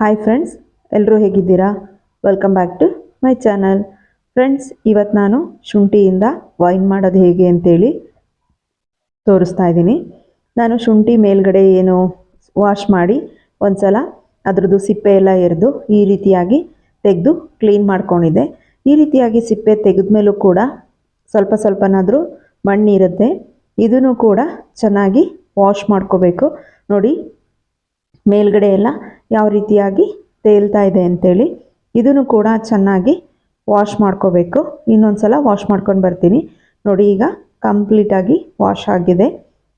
Hi friends ಎಲ್ಲರೂ ಹೇಗಿದ್ದೀರಾ? Welcome back to my channel friends ಇವತ್ತು ನಾನು ಶುಂಠಿಯಿಂದ ವೈನ್ ಮಾಡೋದು ಹೇಗೆ ಅಂತೇಳಿ ತೋರಿಸ್ತಾ ಇದ್ದೀನಿ. ನಾನು ಶುಂಠಿ ಮೇಲ್ಗಡೆ ಏನು ವಾಶ್ ಮಾಡಿ ಒಂದ್ಸಲ ಅದರದ್ದು ಸಿಪ್ಪೆ ಎಲ್ಲ ಎರೆದು ಈ ರೀತಿಯಾಗಿ ತೆಗೆದು ಕ್ಲೀನ್ ಮಾಡ್ಕೊಂಡಿದ್ದೆ. ಈ ರೀತಿಯಾಗಿ ಸಿಪ್ಪೆ ತೆಗೆದ ಮೇಲೂ ಕೂಡ ಸ್ವಲ್ಪ ಸ್ವಲ್ಪನಾದರೂ ಮಣ್ಣಿರುತ್ತೆ. ಇದನ್ನು ಕೂಡ ಚೆನ್ನಾಗಿ ವಾಶ್ ಮಾಡ್ಕೋಬೇಕು. ನೋಡಿ ಮೇಲ್ಗಡೆ ಎಲ್ಲ ಯಾವ ರೀತಿಯಾಗಿ ತೇಲ್ತಾ ಇದೆ ಅಂತೇಳಿ ಇದನ್ನು ಕೂಡ ಚೆನ್ನಾಗಿ ವಾಶ್ ಮಾಡ್ಕೋಬೇಕು. ಇನ್ನೊಂದು ಸಲ ವಾಶ್ ಮಾಡ್ಕೊಂಡು ಬರ್ತೀನಿ. ನೋಡಿ, ಈಗ ಕಂಪ್ಲೀಟಾಗಿ ವಾಶ್ ಆಗಿದೆ.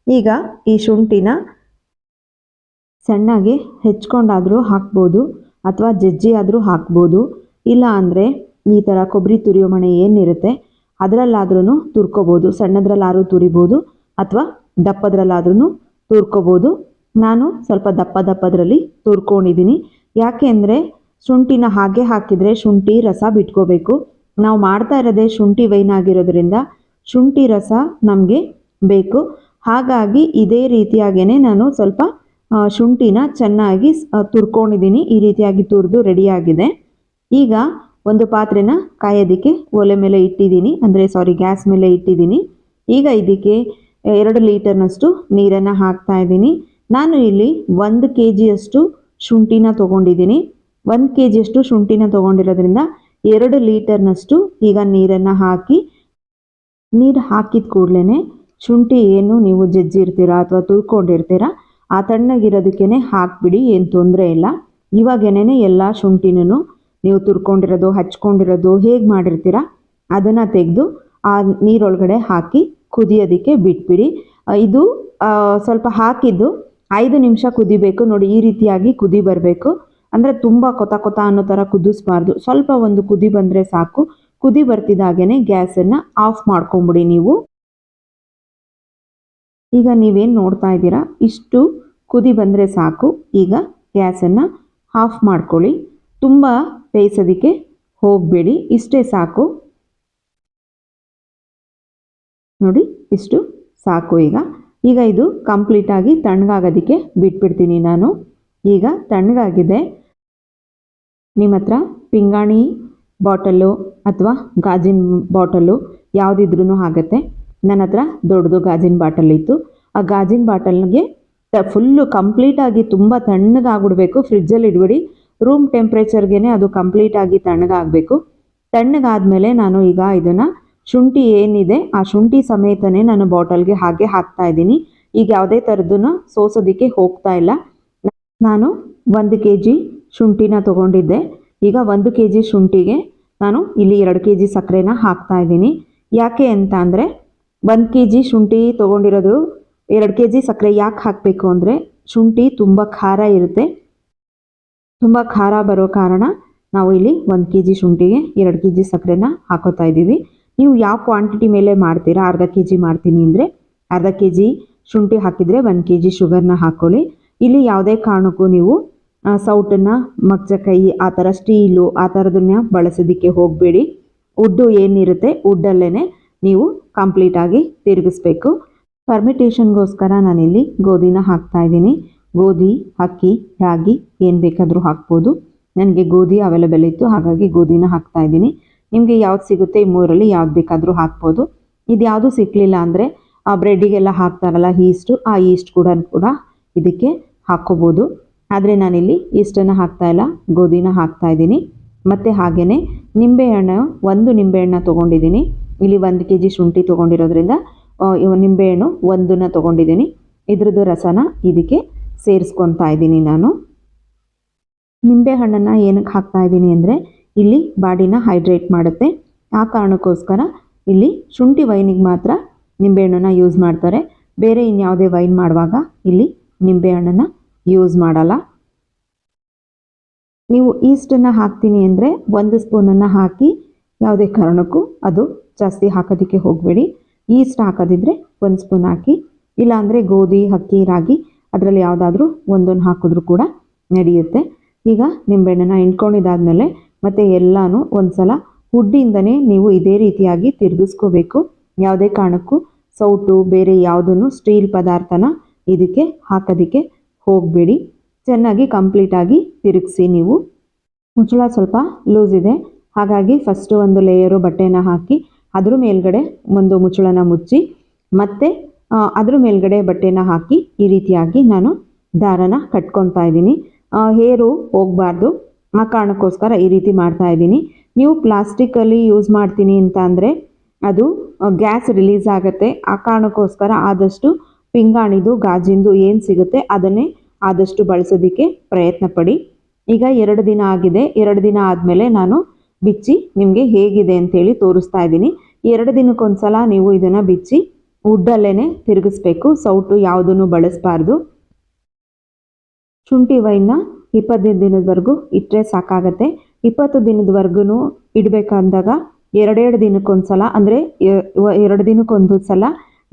ಈಗ ಈ ಶುಂಠಿನ ಸಣ್ಣಗೆ ಹೆಚ್ಕೊಂಡಾದರೂ ಹಾಕ್ಬೋದು ಅಥವಾ ಜಜ್ಜಿ ಆದರೂ ಹಾಕ್ಬೋದು. ಇಲ್ಲ ಅಂದರೆ ಈ ಥರ ಕೊಬ್ಬರಿ ತುರಿಯೋ ಮಣೆ ಏನಿರುತ್ತೆ ಅದರಲ್ಲಾದ್ರೂ ತುರ್ಕೋಬೋದು. ಸಣ್ಣದ್ರಲ್ಲಾದ್ರೂ ತುರಿಬೋದು ಅಥವಾ ದಪ್ಪದ್ರಲ್ಲಾದ್ರೂ ತುರ್ಕೋಬೋದು. ನಾನು ಸ್ವಲ್ಪ ದಪ್ಪ ದಪ್ಪದ್ರಲ್ಲಿ ತುರ್ಕೊಂಡಿದ್ದೀನಿ. ಯಾಕೆ ಅಂದರೆ ಶುಂಠಿನ ಹಾಗೆ ಹಾಕಿದರೆ ಶುಂಠಿ ರಸ ಬಿಟ್ಕೋಬೇಕು. ನಾವು ಮಾಡ್ತಾ ಇರೋದೇ ಶುಂಠಿ ವೈನ್ ಆಗಿರೋದ್ರಿಂದ ಶುಂಠಿ ರಸ ನಮಗೆ ಬೇಕು. ಹಾಗಾಗಿ ಇದೇ ರೀತಿಯಾಗೇ ನಾನು ಸ್ವಲ್ಪ ಶುಂಠಿನ ಚೆನ್ನಾಗಿ ತುರ್ಕೊಂಡಿದ್ದೀನಿ. ಈ ರೀತಿಯಾಗಿ ತುರಿದು ರೆಡಿಯಾಗಿದೆ ಈಗ ಒಂದು ಪಾತ್ರೆನ ಕಾಯೋದಕ್ಕೆ ಒಲೆ ಮೇಲೆ ಇಟ್ಟಿದ್ದೀನಿ. ಅಂದರೆ ಸಾರಿ ಗ್ಯಾಸ್ ಮೇಲೆ ಇಟ್ಟಿದ್ದೀನಿ. ಈಗ ಇದಕ್ಕೆ ಎರಡು ಲೀಟರ್ನಷ್ಟು ನೀರನ್ನು ಹಾಕ್ತಾ ಇದ್ದೀನಿ. ನಾನು ಇಲ್ಲಿ ಒಂದು ಕೆ ಜಿಯಷ್ಟು ಶುಂಠಿನ ತೊಗೊಂಡಿದ್ದೀನಿ. ಒಂದು ಕೆ ಜಿಯಷ್ಟು ಶುಂಠಿನ ತೊಗೊಂಡಿರೋದ್ರಿಂದ ಎರಡು ಲೀಟರ್ನಷ್ಟು ಈಗ ನೀರನ್ನು ಹಾಕಿ, ನೀರು ಹಾಕಿದ ಕೂಡಲೇ ಶುಂಠಿ ಏನು ನೀವು ಜಜ್ಜಿರ್ತೀರಾ ಅಥವಾ ತುರ್ಕೊಂಡಿರ್ತೀರಾ ಆ ತಣ್ಣಗಿರೋದಕ್ಕೇ ಹಾಕ್ಬಿಡಿ, ಏನು ತೊಂದರೆ ಇಲ್ಲ. ಇವಾಗೇನೇ ಎಲ್ಲ ಶುಂಠಿನೂ ನೀವು ತುರ್ಕೊಂಡಿರೋದು, ಹಚ್ಕೊಂಡಿರೋದು ಹೇಗೆ ಮಾಡಿರ್ತೀರಾ, ಅದನ್ನು ತೆಗೆದು ಆ ನೀರೊಳಗಡೆ ಹಾಕಿ ಕುದಿಯೋದಕ್ಕೆ ಬಿಟ್ಬಿಡಿ. ಇದು ಸ್ವಲ್ಪ ಹಾಕಿದ್ದು ಐದು ನಿಮಿಷ ಕುದಿಬೇಕು. ನೋಡಿ, ಈ ರೀತಿಯಾಗಿ ಕುದಿ ಬರಬೇಕು. ಅಂದರೆ ತುಂಬ ಕೊತ ಕೊತ ಅನ್ನೋ ಥರ ಕುದಿಸ್ಬಾರ್ದು. ಸ್ವಲ್ಪ ಒಂದು ಕುದಿ ಬಂದರೆ ಸಾಕು. ಕುದಿ ಬರ್ತಿದ್ದಾಗೇ ಗ್ಯಾಸನ್ನು ಆಫ್ ಮಾಡ್ಕೊಂಬಿಡಿ ನೀವು. ಈಗ ನೀವೇನು ನೋಡ್ತಾ ಇದ್ದೀರಾ? ಇಷ್ಟು ಕುದಿ ಬಂದರೆ ಸಾಕು. ಈಗ ಗ್ಯಾಸನ್ನು ಆಫ್ ಮಾಡ್ಕೊಳ್ಳಿ. ತುಂಬ ಬೇಯಿಸೋದಕ್ಕೆ ಹೋಗಬೇಡಿ. ಇಷ್ಟೇ ಸಾಕು. ನೋಡಿ, ಇಷ್ಟು ಸಾಕು ಈಗ. ಈಗ ಇದು ಕಂಪ್ಲೀಟಾಗಿ ತಣ್ಣಗಾಗೋದಕ್ಕೆ ಬಿಟ್ಬಿಡ್ತೀನಿ ನಾನು. ಈಗ ತಣ್ಣಗಾಗಿದೆ. ನಿಮ್ಮ ಹತ್ರ ಪಿಂಗಾಣಿ ಬಾಟಲ್ಲು ಅಥವಾ ಗಾಜಿನ ಬಾಟಲು ಯಾವುದಿದ್ರೂ ಆಗುತ್ತೆ. ನನ್ನ ಹತ್ರ ದೊಡ್ಡದು ಗಾಜಿನ ಬಾಟಲ್ ಇತ್ತು. ಆ ಗಾಜಿನ ಬಾಟಲ್ಗೆ ಫುಲ್ಲು ಕಂಪ್ಲೀಟಾಗಿ ತುಂಬ ತಣ್ಣಗಾಗ್ಬಿಡ್ಬೇಕು. ಫ್ರಿಜ್ಜಲ್ಲಿ ಇಡ್ಬಿಡಿ. ರೂಮ್ ಟೆಂಪ್ರೇಚರ್ಗೆ ಅದು ಕಂಪ್ಲೀಟಾಗಿ ತಣ್ಣಗಾಗಬೇಕು. ತಣ್ಣಗಾದ್ಮೇಲೆ ನಾನು ಈಗ ಇದನ್ನು ಶುಂಠಿ ಏನಿದೆ, ಆ ಶುಂಠಿ ಸಮೇತನೇ ನಾನು ಬಾಟಲ್ಗೆ ಹಾಗೆ ಹಾಕ್ತಾ ಇದ್ದೀನಿ. ಈಗ ಯಾವುದೇ ಥರದ್ದನ್ನು ಸೋಸೋದಕ್ಕೆ ಹೋಗ್ತಾ ಇಲ್ಲ. ನಾನು ಒಂದು ಕೆ ಜಿ ಶುಂಠಿನ ತೊಗೊಂಡಿದ್ದೆ. ಈಗ ಒಂದು ಕೆ ಜಿ ಶುಂಠಿಗೆ ನಾನು ಇಲ್ಲಿ ಎರಡು ಕೆ ಜಿ ಸಕ್ಕರೆನ ಹಾಕ್ತಾ ಇದ್ದೀನಿ. ಯಾಕೆ ಅಂತ ಅಂದರೆ, ಒಂದು ಕೆ ಜಿ ಶುಂಠಿ ತೊಗೊಂಡಿರೋದು ಎರಡು ಕೆ ಜಿ ಸಕ್ಕರೆ ಯಾಕೆ ಹಾಕಬೇಕು ಅಂದರೆ, ಶುಂಠಿ ತುಂಬ ಖಾರ ಇರುತ್ತೆ. ತುಂಬ ಖಾರ ಬರೋ ಕಾರಣ ನಾವು ಇಲ್ಲಿ ಒಂದು ಕೆ ಜಿ ಶುಂಠಿಗೆ ಎರಡು ಕೆ ಜಿ ಸಕ್ಕರೆನ ಹಾಕೋತಾ ಇದ್ದೀವಿ. ನೀವು ಯಾವ ಕ್ವಾಂಟಿಟಿ ಮೇಲೆ ಮಾಡ್ತೀರಾ? ಅರ್ಧ ಕೆ ಜಿ ಮಾಡ್ತೀನಿ ಅಂದರೆ ಅರ್ಧ ಕೆ ಜಿ ಶುಂಠಿ ಹಾಕಿದರೆ ಒಂದು ಕೆ ಜಿ ಶುಗರ್ನ ಹಾಕ್ಕೊಳ್ಳಿ ಇಲ್ಲಿ ಯಾವುದೇ ಕಾರಣಕ್ಕೂ ನೀವು ಸೌಟನ್ನು ಮಗ್ಚಕೈ ಆ ಥರ ಸ್ಟೀಲು ಆ ಥರದನ್ನ ಬಳಸೋದಕ್ಕೆ ಹೋಗಬೇಡಿ. ಉಡ್ಡು ಏನಿರುತ್ತೆ ಉಡ್ಡಲ್ಲೇ ನೀವು ಕಂಪ್ಲೀಟಾಗಿ ತಿರುಗಿಸ್ಬೇಕು. ಪರ್ಮಿಟೇಷನ್ಗೋಸ್ಕರ ನಾನಿಲ್ಲಿ ಗೋಧಿನ ಹಾಕ್ತಾ ಇದ್ದೀನಿ. ಗೋಧಿ ಅಕ್ಕಿ, ರಾಗಿ ಏನು ಬೇಕಾದರೂ ಹಾಕ್ಬೋದು. ನನಗೆ ಗೋಧಿ ಅವೈಲೇಬಲ್ ಇತ್ತು, ಹಾಗಾಗಿ ಗೋಧಿನ ಹಾಕ್ತಾ ಇದ್ದೀನಿ. ನಿಮಗೆ ಯಾವ್ದು ಸಿಗುತ್ತೆ ಈ ಮೂರಲ್ಲಿ ಯಾವ್ದು ಬೇಕಾದರೂ ಹಾಕ್ಬೋದು. ಇದು ಯಾವುದು ಸಿಕ್ಕಲಿಲ್ಲ ಅಂದರೆ ಆ ಬ್ರೆಡ್ಡಿಗೆಲ್ಲ ಹಾಕ್ತಾರಲ್ಲ ಈಸ್ಟು ಆ ಈಸ್ಟ್ ಕೂಡ ಕೂಡ ಇದಕ್ಕೆ ಹಾಕ್ಕೋಬೋದು. ಆದರೆ ನಾನಿಲ್ಲಿ ಈಸ್ಟನ್ನು ಹಾಕ್ತಾ ಇಲ್ಲ, ಗೋಧಿನ ಹಾಕ್ತಾ ಇದ್ದೀನಿ. ಮತ್ತು ಹಾಗೆಯೇ ನಿಂಬೆಹಣ್ಣು ಒಂದು ನಿಂಬೆಹಣ್ಣು ತೊಗೊಂಡಿದ್ದೀನಿ. ಇಲ್ಲಿ ಒಂದು ಕೆ ಜಿ ಶುಂಠಿ ತೊಗೊಂಡಿರೋದ್ರಿಂದ ನಿಂಬೆಹಣ್ಣು ಒಂದನ್ನ ತೊಗೊಂಡಿದ್ದೀನಿ. ಇದ್ರದ್ದು ರಸನ ಇದಕ್ಕೆ ಸೇರಿಸ್ಕೊತಾ ಇದ್ದೀನಿ ನಾನು. ನಿಂಬೆಹಣ್ಣನ್ನು ಏನಕ್ಕೆ ಹಾಕ್ತಾ ಇದ್ದೀನಿ ಅಂದರೆ ಇಲ್ಲಿ ಬಾಡಿನ ಹೈಡ್ರೇಟ್ ಮಾಡುತ್ತೆ. ಆ ಕಾರಣಕ್ಕೋಸ್ಕರ ಇಲ್ಲಿ ಶುಂಠಿ ವೈನಿಗೆ ಮಾತ್ರ ನಿಂಬೆಹಣ್ಣನ್ನು ಯೂಸ್ ಮಾಡ್ತಾರೆ. ಬೇರೆ ಇನ್ಯಾವುದೇ ವೈನ್ ಮಾಡುವಾಗ ಇಲ್ಲಿ ನಿಂಬೆಹಣ್ಣನ್ನು ಯೂಸ್ ಮಾಡಲ್ಲ. ನೀವು ಈಸ್ಟನ್ನು ಹಾಕ್ತೀನಿ ಅಂದರೆ ಒಂದು ಸ್ಪೂನನ್ನು ಹಾಕಿ ಯಾವುದೇ ಕಾರಣಕ್ಕೂ ಅದು ಜಾಸ್ತಿ ಹಾಕೋದಕ್ಕೆ ಹೋಗಬೇಡಿ. ಈಸ್ಟ್ ಹಾಕೋದಿದ್ರೆ ಒಂದು ಸ್ಪೂನ್ ಹಾಕಿ, ಇಲ್ಲಾಂದರೆ ಗೋಧಿ, ಅಕ್ಕಿ, ರಾಗಿ ಅದರಲ್ಲಿ ಯಾವುದಾದ್ರೂ ಒಂದೊಂದು ಹಾಕಿದ್ರೂ ಕೂಡ ನಡೆಯುತ್ತೆ. ಈಗ ನಿಂಬೆಹಣ್ಣನ್ನು ಹಿಂಡ್ಕೊಂಡಿದ್ದಾದಮೇಲೆ ಮತ್ತು ಎಲ್ಲನೂ ಒಂದು ಸಲ ಹುಡ್ಡಿಂದನೇ ನೀವು ಇದೇ ರೀತಿಯಾಗಿ ತಿರುಗಿಸ್ಕೋಬೇಕು. ಯಾವುದೇ ಕಾರಣಕ್ಕೂ ಸೌಟು, ಬೇರೆ ಯಾವುದನ್ನು ಸ್ಟೀಲ್ ಪದಾರ್ಥನ ಇದಕ್ಕೆ ಹಾಕೋದಕ್ಕೆ ಹೋಗಬೇಡಿ. ಚೆನ್ನಾಗಿ ಕಂಪ್ಲೀಟಾಗಿ ತಿರುಗಿಸಿ ನೀವು. ಮುಚ್ಚಳ ಸ್ವಲ್ಪ ಲೂಸ್ ಇದೆ. ಹಾಗಾಗಿ ಫಸ್ಟು ಒಂದು ಲೇಯರು ಬಟ್ಟೆನ ಹಾಕಿ ಅದ್ರ ಮೇಲ್ಗಡೆ ಒಂದು ಮುಚ್ಚಳನ ಮುಚ್ಚಿ ಮತ್ತೆ ಅದ್ರ ಮೇಲ್ಗಡೆ ಬಟ್ಟೆನ ಹಾಕಿ ಈ ರೀತಿಯಾಗಿ ನಾನು ದಾರನ ಕಟ್ಕೊತಾ ಇದ್ದೀನಿ. ಹೇರು ಹೋಗಬಾರ್ದು. ಆ ಕಾರಣಕ್ಕೋಸ್ಕರ ಈ ರೀತಿ ಮಾಡ್ತಾ ಇದ್ದೀನಿ. ನೀವು ಪ್ಲಾಸ್ಟಿಕಲ್ಲಿ ಯೂಸ್ ಮಾಡ್ತೀನಿ ಅಂತ ಅಂದರೆ ಅದು ಗ್ಯಾಸ್ ರಿಲೀಸ್ ಆಗುತ್ತೆ. ಆ ಕಾರಣಕ್ಕೋಸ್ಕರ ಆದಷ್ಟು ಪಿಂಗಾಣಿದು, ಗಾಜಿಂದು ಏನು ಸಿಗುತ್ತೆ ಅದನ್ನೇ ಆದಷ್ಟು ಬಳಸೋದಕ್ಕೆ ಪ್ರಯತ್ನ ಪಡಿ ಈಗ ಎರಡು ದಿನ ಆಗಿದೆ. ಎರಡು ದಿನ ಆದಮೇಲೆ ನಾನು ಬಿಚ್ಚಿ ನಿಮಗೆ ಹೇಗಿದೆ ಅಂತೇಳಿ ತೋರಿಸ್ತಾ ಇದ್ದೀನಿ. ಎರಡು ದಿನಕ್ಕೊಂದ್ಸಲ ನೀವು ಇದನ್ನು ಬಿಚ್ಚಿ ವುಡ್ಡಲ್ಲೇ ತಿರುಗಿಸ್ಬೇಕು. ಸೌಟು ಯಾವುದನ್ನು ಬಳಸಬಾರ್ದು. ಶುಂಠಿ ವೈನ್ನ ಇಪ್ಪತ್ತೈದು ದಿನದವರೆಗೂ ಇಟ್ಟರೆ ಸಾಕಾಗತ್ತೆ. ಇಪ್ಪತ್ತು ದಿನದವರೆಗೂ ಇಡಬೇಕಂದಾಗ ಎರಡೆರಡು ದಿನಕ್ಕೊಂದ್ಸಲ ಅಂದರೆ ಎರಡು ದಿನಕ್ಕೊಂದು ಸಲ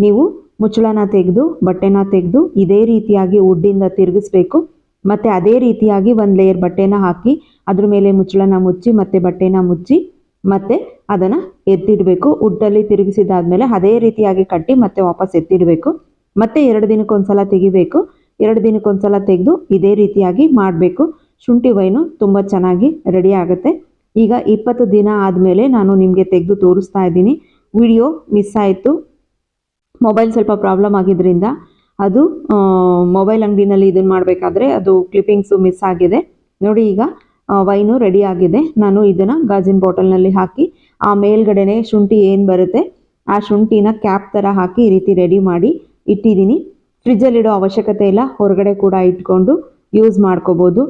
ನೀವು ಮುಚ್ಚಳನ ತೆಗೆದು, ಬಟ್ಟೆನ ತೆಗೆದು ಇದೇ ರೀತಿಯಾಗಿ ಉಡ್ಡಿಂದ ತಿರುಗಿಸ್ಬೇಕು. ಮತ್ತು ಅದೇ ರೀತಿಯಾಗಿ ಒಂದು ಲೇಯರ್ ಬಟ್ಟೆನ ಹಾಕಿ ಅದ್ರ ಮೇಲೆ ಮುಚ್ಚಳನ ಮುಚ್ಚಿ, ಮತ್ತು ಬಟ್ಟೆನ ಮುಚ್ಚಿ, ಮತ್ತೆ ಅದನ್ನು ಎತ್ತಿಡಬೇಕು. ಉಡ್ಡಲ್ಲಿ ತಿರುಗಿಸಿದಾದ್ಮೇಲೆ ಅದೇ ರೀತಿಯಾಗಿ ಕಟ್ಟಿ ಮತ್ತೆ ವಾಪಸ್ ಎತ್ತಿಡಬೇಕು. ಮತ್ತೆ ಎರಡು ದಿನಕ್ಕೊಂದ್ಸಲ ತೆಗಿಬೇಕು. ಎರಡು ದಿನಕ್ಕೊಂದ್ಸಲ ತೆಗೆದು ಇದೇ ರೀತಿಯಾಗಿ ಮಾಡಬೇಕು. ಶುಂಠಿ ವೈನು ತುಂಬ ಚೆನ್ನಾಗಿ ರೆಡಿ ಆಗುತ್ತೆ. ಈಗ ಇಪ್ಪತ್ತು ದಿನ ಆದಮೇಲೆ ನಾನು ನಿಮಗೆ ತೆಗೆದು ತೋರಿಸ್ತಾ ಇದ್ದೀನಿ. ವಿಡಿಯೋ ಮಿಸ್ ಆಯಿತು. ಮೊಬೈಲ್ ಸ್ವಲ್ಪ ಪ್ರಾಬ್ಲಮ್ ಆಗಿದ್ದರಿಂದ ಅದು ಮೊಬೈಲ್ ಅಂಗಡಿನಲ್ಲಿ ಇದನ್ನು ಮಾಡಬೇಕಾದ್ರೆ ಅದು ಕ್ಲಿಪ್ಪಿಂಗ್ಸು ಮಿಸ್ ಆಗಿದೆ. ನೋಡಿ ಈಗ ವೈನು ರೆಡಿ ಆಗಿದೆ. ನಾನು ಇದನ್ನು ಗಾಜಿನ ಬಾಟಲ್ನಲ್ಲಿ ಹಾಕಿ, ಆ ಮೇಲ್ಗಡೆನೆ ಶುಂಠಿ ಏನು ಬರುತ್ತೆ, ಆ ಶುಂಠಿನ ಕ್ಯಾಪ್ ಥರ ಹಾಕಿ ಈ ರೀತಿ ರೆಡಿ ಮಾಡಿ ಇಟ್ಟಿದ್ದೀನಿ. ಫ್ರಿಜ್ಜಲ್ಲಿಡೋ ಅವಶ್ಯಕತೆ ಇಲ್ಲ. ಹೊರಗಡೆ ಕೂಡ ಇಟ್ಕೊಂಡು ಯೂಸ್ ಮಾಡ್ಕೋಬೋದು.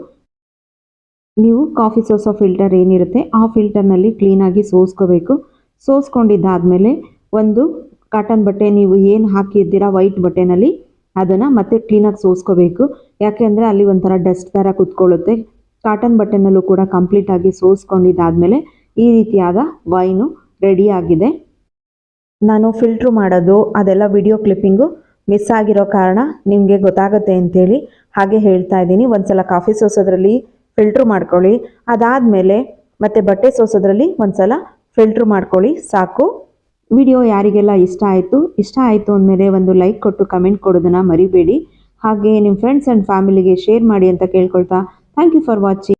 ನೀವು ಕಾಫಿ ಸೋಸೋ ಫಿಲ್ಟರ್ ಏನಿರುತ್ತೆ, ಆ ಫಿಲ್ಟರ್ನಲ್ಲಿ ಕ್ಲೀನಾಗಿ ಸೋಸ್ಕೋಬೇಕು. ಸೋಸ್ಕೊಂಡಿದ್ದಾದಮೇಲೆ ಒಂದು ಕಾಟನ್ ಬಟ್ಟೆ ನೀವು ಏನು ಹಾಕಿದ್ದೀರಾ ವೈಟ್ ಬಟ್ಟೆನಲ್ಲಿ ಅದನ್ನು ಮತ್ತೆ ಕ್ಲೀನಾಗಿ ಸೋಸ್ಕೋಬೇಕು. ಯಾಕೆಂದರೆ ಅಲ್ಲಿ ಒಂಥರ ಡಸ್ಟ್ ಥರ ಕುತ್ಕೊಳ್ಳುತ್ತೆ. ಕಾಟನ್ ಬಟ್ಟೆನಲ್ಲೂ ಕೂಡ ಕಂಪ್ಲೀಟಾಗಿ ಸೋಸ್ಕೊಂಡಿದ್ದಾದಮೇಲೆ ಈ ರೀತಿಯಾದ ವೈನು ರೆಡಿಯಾಗಿದೆ ನಾನು ಫಿಲ್ಟ್ರು ಮಾಡೋದು, ಅದೆಲ್ಲ ವಿಡಿಯೋ ಕ್ಲಿಪ್ಪಿಂಗು ಮಿಸ್ ಆಗಿರೋ ಕಾರಣ ನಿಮಗೆ ಗೊತ್ತಾಗುತ್ತೆ ಅಂತೇಳಿ ಹಾಗೆ ಹೇಳ್ತಾ ಇದ್ದೀನಿ. ಒಂದ್ಸಲ ಕಾಫಿ ಸೋಸೋದ್ರಲ್ಲಿ ಫಿಲ್ಟ್ರು ಮಾಡ್ಕೊಳ್ಳಿ. ಅದಾದಮೇಲೆ ಮತ್ತೆ ಬಟ್ಟೆ ಸೋಸೋದ್ರಲ್ಲಿ ಒಂದ್ಸಲ ಫಿಲ್ಟ್ರು ಮಾಡ್ಕೊಳ್ಳಿ. ಸಾಕು. ವಿಡಿಯೋ ಯಾರಿಗೆಲ್ಲ ಇಷ್ಟ ಆಯಿತು ಇಷ್ಟ ಆಯಿತು ಅಂದಮೇಲೆ ಒಂದು ಲೈಕ್ ಕೊಟ್ಟು ಕಮೆಂಟ್ ಕೊಡೋದನ್ನು ಮರಿಬೇಡಿ. ಹಾಗೆ ನಿಮ್ಮ ಫ್ರೆಂಡ್ಸ್ ಆ್ಯಂಡ್ ಫ್ಯಾಮಿಲಿಗೆ ಶೇರ್ ಮಾಡಿ ಅಂತ ಕೇಳ್ಕೊಳ್ತಾ. Thank you for watching